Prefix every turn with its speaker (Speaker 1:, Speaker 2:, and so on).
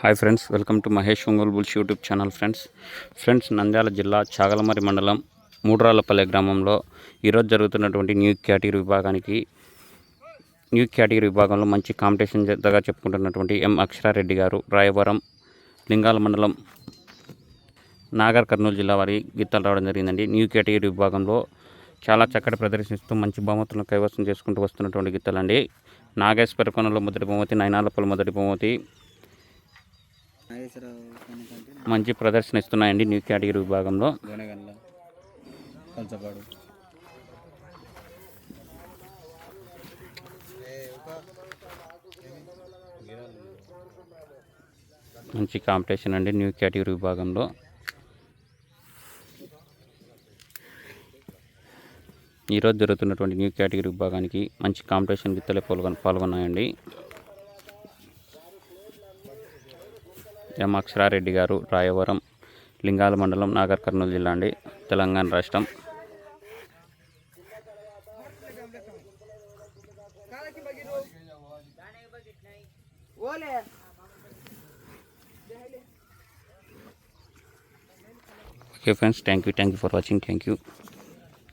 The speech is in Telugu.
Speaker 1: Hi friends welcome to Mahesh Ongole bulls YouTube channel friends. Friends Nandyal జిల్లా చాగలమరి మండలం మూడ్రాళ్ళపల్లె గ్రామంలో ఈరోజు జరుగుతున్నటువంటి న్యూ కేటగిరీ విభాగానికి న్యూ కేటగిరీ విభాగంలో మంచి కాంపిటీషన్ జతగా చెప్పుకుంటున్నటువంటి ఎం అక్షరారెడ్డి గారు రాయవరం లింగాల మండలం నాగర్ కర్నూలు జిల్లా వారి గీతాలు రావడం జరిగిందండి. న్యూ కేటగిరీ విభాగంలో చాలా చక్కటి ప్రదర్శిస్తూ మంచి బహుమతులను కైవసం చేసుకుంటూ వస్తున్నటువంటి గీతాలండి. నాగేశ్వర కొనలో మొదటి బహుమతి నైనాలపల్లి మొదటి బహుమతి మంచి ప్రదర్శన ఇస్తున్నాయండి న్యూ కేటగిరీ విభాగంలో. మంచి కాంపిటీషన్ అండి న్యూ కేటగిరీ విభాగంలో. ఈరోజు జరుగుతున్నటువంటి న్యూ కేటగిరీ విభాగానికి మంచి కాంపిటీషన్ గిత్తలే పాల్గొన పాల్గొన్నాయండి. ఎం అక్షరారెడ్డి గారు రాయవరం లింగాల మండలం నాగర్ కర్నూలు జిల్లా అండి. తెలంగాణ రాష్ట్రం. Okay friends thank you thank you for watching thank you